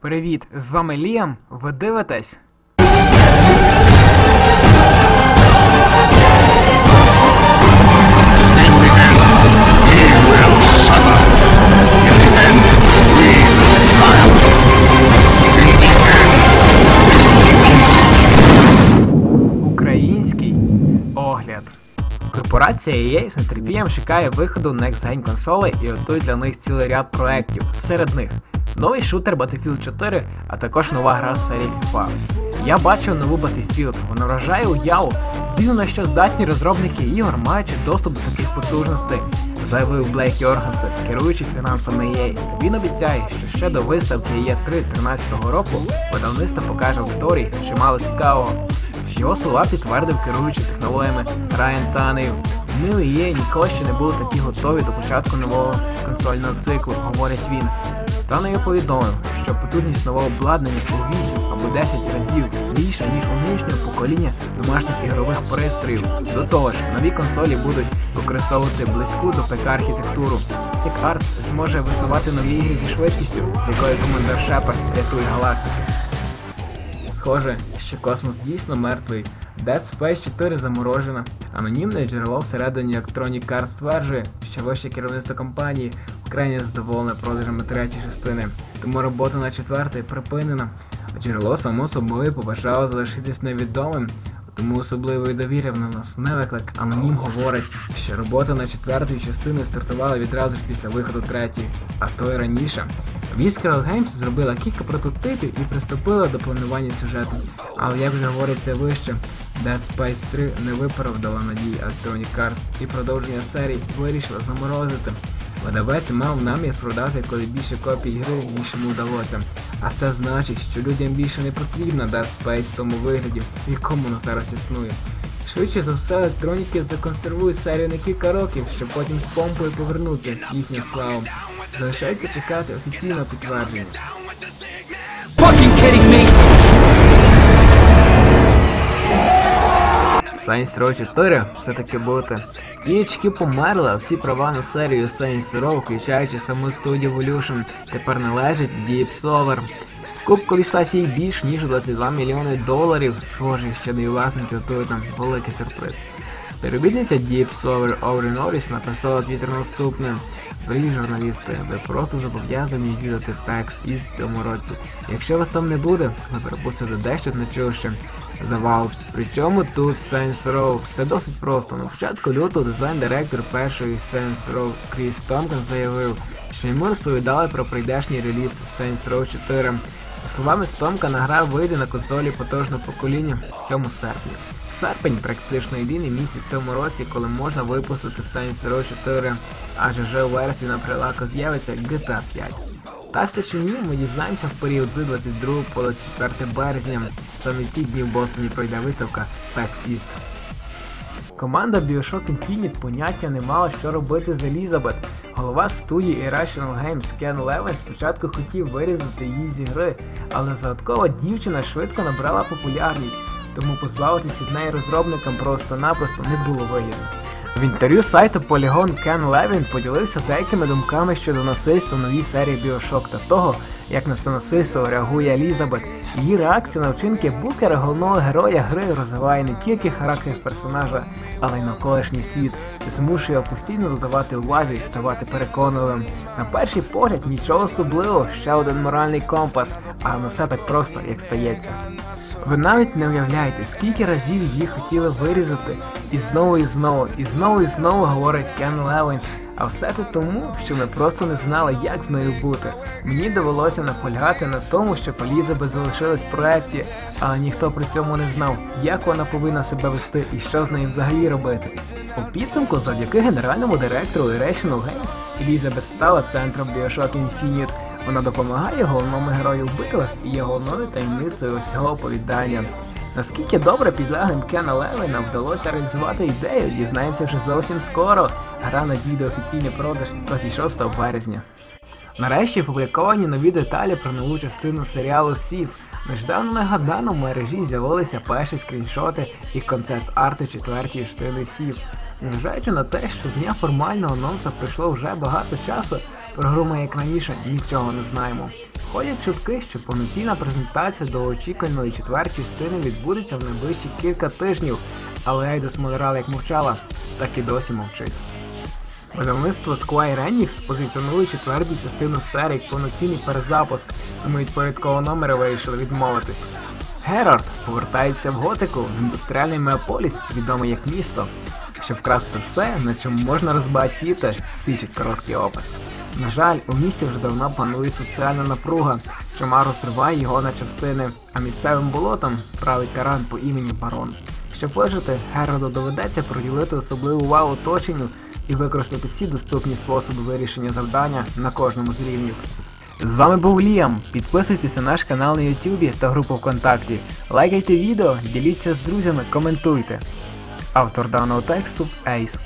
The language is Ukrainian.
Привіт, з вами Ліам. Ви дивитесь? Український огляд. Корпорація EA з нетерпінням чекає виходу Next Gen консолей і готує для них цілий ряд проєктів. Серед них новий шутер Battlefield 4, а також нова гра з серії FIFA. Я бачив нову Battlefield, вона вражає уяву. Дивно, на що здатні розробники ігор, маючи доступ до таких потужностей, заявив Блейк Йоргенсен, керуючий фінансами EA. Він обіцяє, що ще до виставки EA 3 13 року видавництво покаже аудиторії чимало цікавого. Його слова підтвердив керуючий технологіями Райан Танею. Ми у EA ніколи ще не були такі готові до початку нового консольного циклу, говорить він. Танею повідомив, що потужність нового обладнання у 8 або 10 разів більша, ніж у нинішнього покоління домашніх ігрових пристроїв. До того ж, нові консолі будуть використовувати близьку до ПК архітектуру. Тік Arts зможе висувати нові ігри зі швидкістю, з якою командир Шепард рятує галактику. Схоже, що космос дійсно мертвий. Dead Space 4 заморожена. Анонімне джерело всередині Electronic Arts стверджує, що вище керівництво компанії вкрай задоволене продажами третьої частини, тому робота на четвертій припинена. Джерело само собою побажало залишитись невідомим, тому особливої довіри в нас не виклик. Анонім говорить, що робота на четвертої частини стартувала відразу ж після виходу третьої, а то й раніше. Visceral Games зробила кілька прототипів і приступила до планування сюжету. Але як вже говориться вище, Dead Space 3 не виправдала надії Electronic Arts і продовження серії вирішила заморозити. Видавець мав намір продати коли більше копій гри, ніж йому вдалося. А це значить, що людям більше не потрібна Dead Space в тому вигляді, в якому вона зараз існує. Швидше за все, електроніки законсервують серію на кілька років, щоб потім з помпою повернути їхню славу. Залишається чекати офіційного підтвердження. Saints Row 4 все-таки бути. THQ померла, всі права на серію Saints Row, включаючи саму студію Evolution, тепер належать Deep Silver. Кубку війшлася їй більш ніж 22 мільйони доларів, схоже, що нові власники готують нам великий сюрприз. Співробітниця Silver Аурі Норріс написала твіттер наступне. Дорогі журналісти, ви просто зобов'язані відвідати East в цьому році. Якщо вас там не буде, ви пропустите дещо значуще. The Valves. Причому тут Saints Row. Все досить просто. На початку лютого дизайн-директор першої Saints Row Кріс Томкін заявив, що йому розповідали про прийдешній реліз Saints Row 4. Словами Стомкана, гра вийде на консолі потужного покоління в цьому серпні. Серпень практично єдиний місяць в цьому році, коли можна випустити Saints Row 4, адже вже у версії на прилаку з'явиться GTA 5. Так чи чи ні, ми дізнаємося в період з 22 по 24 березня. Саме ці дні в Бостоні пройде виставка PAX East. Команда Bioshock Infinite поняття не мала, що робити з Елізабет. Голова студії Irrational Games Кен Левен спочатку хотів вирізати її зі гри, але загадкова дівчина швидко набрала популярність, тому позбавитись від неї розробникам просто-напросто не було вигідно. В інтерв'ю сайту Polygon Кен Левін поділився деякими думками щодо насильства в новій серії Bioshock та того, як на це насильство реагує Елізабет. Її реакція на вчинки букера головного героя гри розвиває не тільки характер персонажа, але й навколишній світ, змушує його постійно додавати уваги і ставати переконливим. На перший погляд нічого особливого, ще один моральний компас, а не все так просто, як стається. Ви навіть не уявляєте, скільки разів її хотіли вирізати, і знову і знову, і знову і знову говорить Кен Левін. А все це тому, що ми просто не знали, як з нею бути. Мені довелося наполягати на тому, щоб Елізабет залишилась в проєкті, але ніхто при цьому не знав, як вона повинна себе вести і що з нею взагалі робити. У підсумку, завдяки генеральному директору Irrational Games, Елізабет стала центром Bioshock Infinite. Вона допомагає головному герою в битвах і є головною таємницею усього оповідання. Наскільки добре підлеглим Кена Левина вдалося реалізувати ідею, дізнаємося вже зовсім скоро. Гра надійде офіційний продаж 26 березня. Нарешті опубліковані нові деталі про нову частину серіалу Сів. Нещодавно нагадано в мережі з'явилися перші скріншоти і концепт-арти четвертої частини Сів. Незважаючи на те, що з дня формального анонсу пройшло вже багато часу, Про гру ми як раніше нічого не знаємо. Ходять чутки, що повноцінна презентація до очікуваної четвертої частини відбудеться в найближчі кілька тижнів, але Eidos Montreal як мовчала, так і досі мовчить. Видавництво Square Enix позиціонує четверту частину серії повноцінний перезапуск, тому від порядкового номера вирішили відмовитись. Герард повертається в готику в індустріальний меополіс, відомий як місто. Щоб вкрасти все, на чому можна розбагатіти, свідчить короткий опис. На жаль, у місті вже давно панує соціальна напруга, що Мару зриває його на частини, а місцевим болотом править тиран по імені Барон. Щоб вижити, Герарду доведеться приділити особливу увагу оточенню і використати всі доступні способи вирішення завдання на кожному з рівнів. З вами був Ліам. Підписуйтесь на наш канал на Ютубі та групу ВКонтакті. Лайкайте відео, діліться з друзями, коментуйте. Автор даного тексту Ейс.